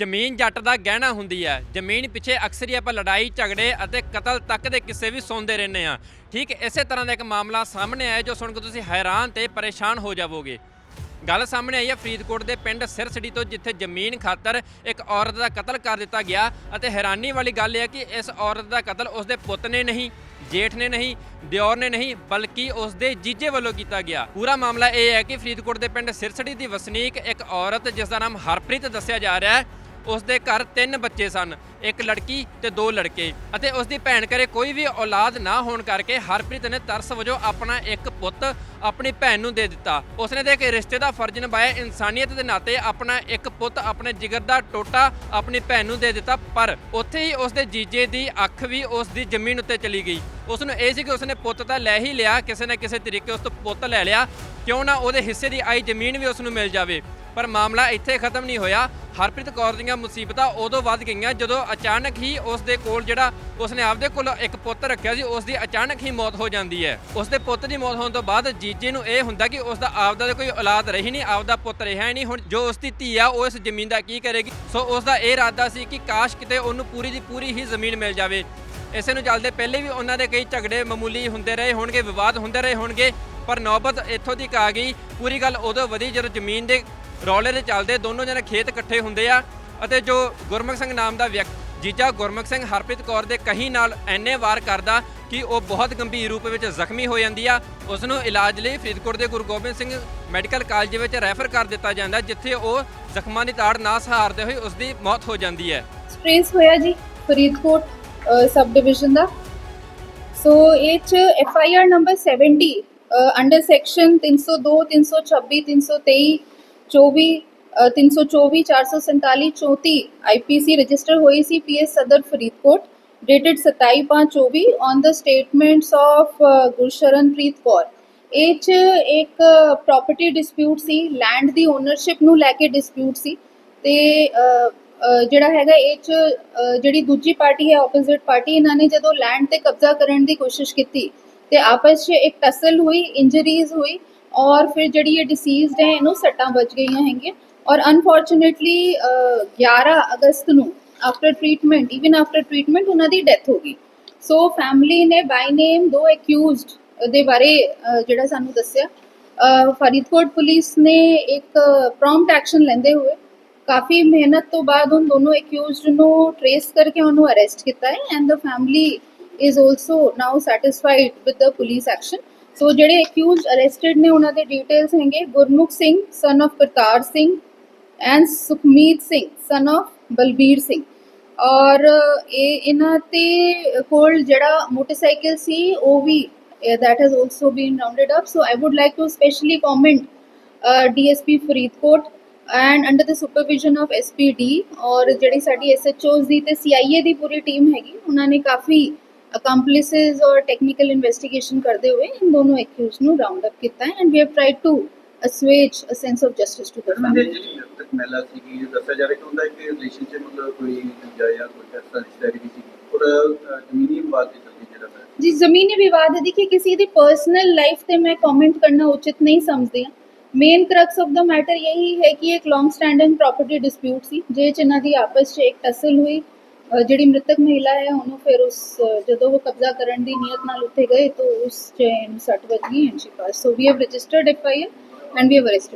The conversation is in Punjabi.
ਜ਼ਮੀਨ ਜੱਟ ਦਾ ਗਹਿਣਾ ਹੁੰਦੀ ਹੈ। ਜ਼ਮੀਨ ਪਿੱਛੇ ਅਕਸਰ ਹੀ ਆਪਾਂ ਲੜਾਈ, ਝਗੜੇ ਅਤੇ ਕਤਲ ਤੱਕ ਦੇ ਕਿੱਸੇ ਵੀ ਸੁਣਦੇ ਰਹਿੰਦੇ ਆ ਠੀਕ ਇਸੇ ਤਰ੍ਹਾਂ ਦਾ ਇੱਕ ਮਾਮਲਾ ਸਾਹਮਣੇ ਆਇਆ ਜੋ ਸੁਣ ਕੇ ਤੁਸੀਂ ਹੈਰਾਨ ਤੇ ਪਰੇਸ਼ਾਨ ਹੋ ਜਾਵੋਗੇ। ਗੱਲ ਸਾਹਮਣੇ ਆਈ ਹੈ ਫਰੀਦਕੋਟ ਦੇ ਪਿੰਡ ਸਿਰਸੜੀ ਤੋਂ, ਜਿੱਥੇ ਜ਼ਮੀਨ ਖਾਤਰ ਇੱਕ ਔਰਤ ਦਾ ਕਤਲ ਕਰ ਦਿੱਤਾ ਗਿਆ ਅਤੇ ਹੈਰਾਨੀ ਵਾਲੀ ਗੱਲ ਇਹ ਹੈ ਕਿ ਇਸ ਔਰਤ ਦਾ ਕਤਲ ਉਸਦੇ ਪੁੱਤ ਨੇ ਨਹੀਂ, ਜੇਠ ਨੇ ਨਹੀਂ, ਦਿਓਰ ਨੇ ਨਹੀਂ, ਬਲਕਿ ਉਸਦੇ ਜੀਜੇ ਵੱਲੋਂ ਕੀਤਾ ਗਿਆ। ਪੂਰਾ ਮਾਮਲਾ ਇਹ ਹੈ ਕਿ ਫਰੀਦਕੋਟ ਦੇ ਪਿੰਡ ਸਿਰਸੜੀ ਦੀ ਵਸਨੀਕ ਇੱਕ ਔਰਤ ਜਿਸ ਦਾ ਨਾਮ ਹਰਪ੍ਰੀਤ ਦੱਸਿਆ ਜਾ ਰਿਹਾ ਹੈ। ਉਸ ਦੇ ਘਰ ਤਿੰਨ ਬੱਚੇ ਸਨ, ਇੱਕ ਲੜਕੀ ਤੇ ਦੋ ਲੜਕੇ। ਅਤੇ ਉਸ ਦੀ ਭੈਣ ਘਰੇ ਕੋਈ ਵੀ ਔਲਾਦ ਨਾ ਹੋਣ ਕਰਕੇ ਹਰਪ੍ਰੀਤ ਨੇ ਤਰਸ ਵਜੋਂ ਆਪਣਾ ਇੱਕ ਪੁੱਤ ਆਪਣੀ ਭੈਣ ਨੂੰ ਦੇ ਦਿੱਤਾ। ਉਸਨੇ ਦੇ ਇੱਕ ਰਿਸ਼ਤੇ ਦਾ ਫਰਜ਼ ਨਿਭਾਇਆ, ਇਨਸਾਨੀਅਤ ਦੇ ਨਾਤੇ ਆਪਣਾ ਇੱਕ ਪੁੱਤ ਆਪਣੇ ਜਿਗਰ ਦਾ ਟੋਟਾ ਆਪਣੀ ਭੈਣ ਨੂੰ ਦੇ ਦਿੱਤਾ, ਪਰ ਉੱਥੇ ਹੀ ਉਸ ਦੇ ਜੀਜੇ ਦੀ ਅੱਖ ਵੀ ਉਸ ਦੀ ਜ਼ਮੀਨ ਉੱਤੇ ਚਲੀ ਗਈ। ਉਸ ਨੂੰ ਇਹ ਸੀ ਕਿ ਉਸਨੇ ਪੁੱਤ ਤਾਂ ਲੈ ਹੀ ਲਿਆ, ਕਿਸੇ ਨਾ ਕਿਸੇ ਤਰੀਕੇ ਉਸ ਤੋਂ ਪੁੱਤ ਲੈ ਲਿਆ। ਕਿਉਂ ਨਾ ਉਹਦੇ ਹਿੱਸੇ ਦੀ ਆਈ ਜ਼ਮੀਨ ਵੀ ਉਸ ਨੂੰ ਮਿਲ ਜਾਵੇ। ਪਰ ਮਾਮਲਾ ਇੱਥੇ ਖਤਮ ਨਹੀਂ ਹੋਇਆ। ਹਰਪ੍ਰੀਤ ਕੌਰ ਦੀਆਂ ਮੁਸੀਬਤਾਂ ਉਦੋਂ ਵੱਧ ਗਈਆਂ ਜਦੋਂ ਅਚਾਨਕ ਹੀ ਉਸ ਦੇ ਕੋਲ ਜਿਹੜਾ ਉਸਨੇ ਆਪਦੇ ਕੋਲ ਇੱਕ ਪੁੱਤ ਰੱਖਿਆ ਸੀ, ਉਸ ਦੀ ਅਚਾਨਕ ਹੀ ਮੌਤ ਹੋ ਜਾਂਦੀ ਹੈ। ਉਸ ਦੇ ਪੁੱਤ ਦੀ ਮੌਤ ਹੋਣ ਤੋਂ ਬਾਅਦ ਜੀਜੇ ਨੂੰ ਇਹ ਹੁੰਦਾ ਕਿ ਉਸ ਦਾ ਆਪਦਾ ਤਾਂ ਕੋਈ ਔਲਾਦ ਰਹੀ ਨਹੀਂ, ਆਪਦਾ ਪੁੱਤ ਰਿਹਾ ਹੀ ਨਹੀਂ। ਹੁਣ ਜੋ ਉਸ ਦੀ ਧੀ ਆ, ਉਹ ਇਸ ਜ਼ਮੀਨ ਦਾ ਕੀ ਕਰੇਗੀ? ਸੋ ਉਸ ਦਾ ਇਹ ਇਰਾਦਾ ਸੀ ਕਿ ਕਾਸ਼ ਕਿਤੇ ਉਹਨੂੰ ਪੂਰੀ ਦੀ ਪੂਰੀ ਹੀ ਜ਼ਮੀਨ ਮਿਲ ਜਾਵੇ। ਇਸੇ ਨੂੰ ਚੱਲਦੇ ਪਹਿਲੇ ਵੀ ਉਹਨਾਂ ਦੇ ਕਈ ਝਗੜੇ ਮਾਮੂਲੀ ਹੁੰਦੇ ਰਹੇ ਹੋਣਗੇ, ਵਿਵਾਦ ਹੁੰਦੇ ਰਹੇ ਹੋਣਗੇ, ਪਰ ਨੌਬਤ ਇੱਥੋਂ ਤੱਕ ਆ ਗਈ। ਪੂਰੀ ਗੱਲ ਉਦੋਂ ਵਧੀ ਜਦੋਂ ਜ਼ਮੀਨ ਦੇ ਰੌਲੇ ਦੇ ਚੱਲਦੇ ਦੋਨੋਂ ਜਣੇ ਖੇਤ ਇਕੱਠੇ ਹੁੰਦੇ ਆ ਅਤੇ ਜੋ ਗੁਰਮੁਖ ਸਿੰਘ ਨਾਮ ਦਾ ਵਿਅਕਤੀ ਜੀਜਾ ਗੁਰਮੁਖ ਸਿੰਘ ਹਰਪ੍ਰੀਤ ਕੌਰ ਦੇ ਕਹੀ ਨਾਲ ਐਨੇ ਵਾਰ ਕਰਦਾ ਕਿ ਉਹ ਬਹੁਤ ਗੰਭੀਰ ਰੂਪ ਵਿੱਚ ਜ਼ਖਮੀ ਹੋ ਜਾਂਦੀ ਆ। ਉਸ ਨੂੰ ਇਲਾਜ ਲਈ ਫਰੀਦਕੋਟ ਦੇ ਗੁਰੂ ਗੋਬਿੰਦ ਸਿੰਘ ਮੈਡੀਕਲ ਕਾਲਜ ਵਿੱਚ ਰੈਫਰ ਕਰ ਦਿੱਤਾ ਜਾਂਦਾ, ਜਿੱਥੇ ਉਹ ਜ਼ਖਮਾਂ ਦੀ ਤਾੜ ਨਾ ਸਹਾਰਦੇ ਹੋਏ ਉਸ ਦੀ ਮੌਤ ਹੋ ਜਾਂਦੀ ਹੈ। ਸਟ੍ਰੇਸ ਹੋਇਆ ਜੀ ਫਰੀਦਕੋਟ ਸਬ ਡਿਵੀਜ਼ਨ ਦਾ। ਸੋ ਇਹ ਚ F I R number 70 under section 302 326 323 24 uh, 324 447 34 IPC register ਹੋਈ ਸੀ PS Sadar Faridkot dated 27/5/24 on the statements of Gursharanpreet Kaur ਇਹ ਚ ਇੱਕ ਪ੍ਰਾਪਰਟੀ ਡਿਸਪਿਊਟ ਸੀ ਲੈਂਡ ਦੀ ਓਨਰਸ਼ਿਪ ਨੂੰ ਲੈ ਕੇ ਡਿਸਪਿਊਟ ਸੀ ਤੇ ਜਿਹੜਾ ਹੈਗਾ ਇਹ ਚ ਜਿਹੜੀ ਦੂਜੀ ਪਾਰਟੀ ਹੈ ਆਪੋਜ਼ਿਟ ਪਾਰਟੀ ਇਹਨਾਂ ਨੇ ਜਦੋਂ ਲੈਂਡ ਤੇ ਕਬਜ਼ਾ ਕਰਨ ਦੀ ਕੋਸ਼ਿਸ਼ ਕੀਤੀ ਤੇ ਆਪਸ 'ਚ ਇੱਕ ਟਸਲ ਹੋਈ ਇੰਜਰੀਜ਼ ਹੋਈ ਔਰ ਫਿਰ ਜਿਹੜੀ ਇਹ ਡਿਸੀਜ਼ਡ ਹੈ, ਇਹਨੂੰ ਸੱਟਾਂ ਵੱਜ ਗਈਆਂ ਹੈਗੀਆਂ। ਔਰ ਅਨਫੋਰਚੂਨੇਟਲੀ 11 ਅਗਸਤ ਨੂੰ after treatment even after treatment ਉਹਨਾਂ ਦੀ ਡੈਥ ਹੋ ਗਈ। ਸੋ ਫੈਮਿਲੀ ਨੇ ਬਾਈ ਨੇਮ ਦੋ ਅਕਿਊਜ਼ਡ ਦੇ ਬਾਰੇ ਜਿਹੜਾ ਸਾਨੂੰ ਦੱਸਿਆ। ਫਰੀਦਕੋਟ ਪੁਲਿਸ ਨੇ ਇੱਕ ਪ੍ਰੌਮਪਟ ਐਕਸ਼ਨ ਲੈਂਦੇ ਹੋਏ ਕਾਫੀ ਮਿਹਨਤ ਤੋਂ ਬਾਅਦ ਉਹਨਾਂ ਦੋਨੋਂ ਅਕਿਊਜ਼ਡ ਨੂੰ ਟ੍ਰੇਸ ਕਰਕੇ ਉਹਨੂੰ ਅਰੈਸਟ ਕੀਤਾ ਹੈ। And the family is also now satisfied with the police action so ਜਿਹੜੇ ਅਕਿਊਜ਼ਡ ਅਰੈਸਟਡ ਨੇ ਉਹਨਾਂ ਦੇ ਡਿਟੇਲਸ ਹੈਗੇ। Gurmukh Singh son of Kartar Singh and Sukhmeet Singh son of Balbir Singh. ਔਰ ਇਹ ਇਹਨਾਂ ਤੇ ਕੋਲ ਜਿਹੜਾ ਮੋਟਰਸਾਈਕਲ ਸੀ ਉਹ ਵੀ that has also been rounded up so i would like to specially comment uh, dsp Faridkot and under the supervision of SPD ਔਰ ਜਿਹੜੀ ਸਾਡੀ SHOs ਦੀ ਤੇ CIA ਦੀ ਪੂਰੀ ਟੀਮ ਹੈਗੀ ਉਹਨਾਂ ਨੇ ਕਾਫੀ ਅਕੰਪਲਿਸਿਸ ਔਰ ਟੈਕਨੀਕਲ ਇਨਵੈਸਟੀਗੇਸ਼ਨ ਕਰਦੇ ਹੋਏ ਇਨ ਦੋਨੋਂ ਐਕਿਊਜ਼ ਨੂੰ ਰਾਉਂਡ ਅਪ ਕੀਤਾ ਹੈ and we have tried to assuage a sense of justice to the family ਮਹਿਲਾ ਸੀ ਕਿ ਦੱਸਿਆ ਜਾਵੇ ਕਿ ਉਹਦਾ ਇੱਕ ਰਿਲੇਸ਼ਨਸ਼ਿਪ ਮਤਲਬ ਕੋਈ ਦੂਜਾ ਕੋਈ ਐਸਾ ਰਿਸ਼ਤੇਦਾਰੀ ਵੀ ਸੀ ਉਹਦਾ ਜ਼ਮੀਨੀ ਵਿਵਾਦ ਦੇ ਚੱਲਦੀ ਜਿਹੜਾ ਜੀ ਜ਼ਮੀਨੀ ਵਿਵਾਦ ਹੈ ਦੇਖਿਏ ਕਿਸੇ ਦੀ ਪਰਸਨਲ ਲਾਈਫ ਤੇ ਮੈਂ ਕਮੈਂਟ ਕਰਨਾ ਉਚਿਤ ਨਹੀਂ ਸਮਝਦੀ ਹਾਂ main crux of the matter ਯਹੀ ਹੈ ਕਿ ਇੱਕ ਲੌਂਗ ਸਟੈਂਡਿੰਗ ਪ੍ਰਾਪਰਟੀ ਡਿਸਪਿਊਟ ਸੀ ਜੇ ਚ ਦੀ ਆਪਸ 'ਚ ਇੱਕ ਟਸਲ ਹੋਈ ਜਿਹੜੀ ਮ੍ਰਿਤਕ ਮਹਿਲਾ ਹੈ, ਉਹਨੂੰ ਫਿਰ ਉਸ, ਜਦੋਂ ਉਹ ਕਬਜ਼ਾ ਕਰਨ ਦੀ ਨੀਅਤ ਨਾਲ ਉੱਥੇ ਗਏ, ਤਾਂ ਉਸ ਚ ਸੱਟ ਵੱਜ ਗਈ and she passed so we have registered F and we have arrested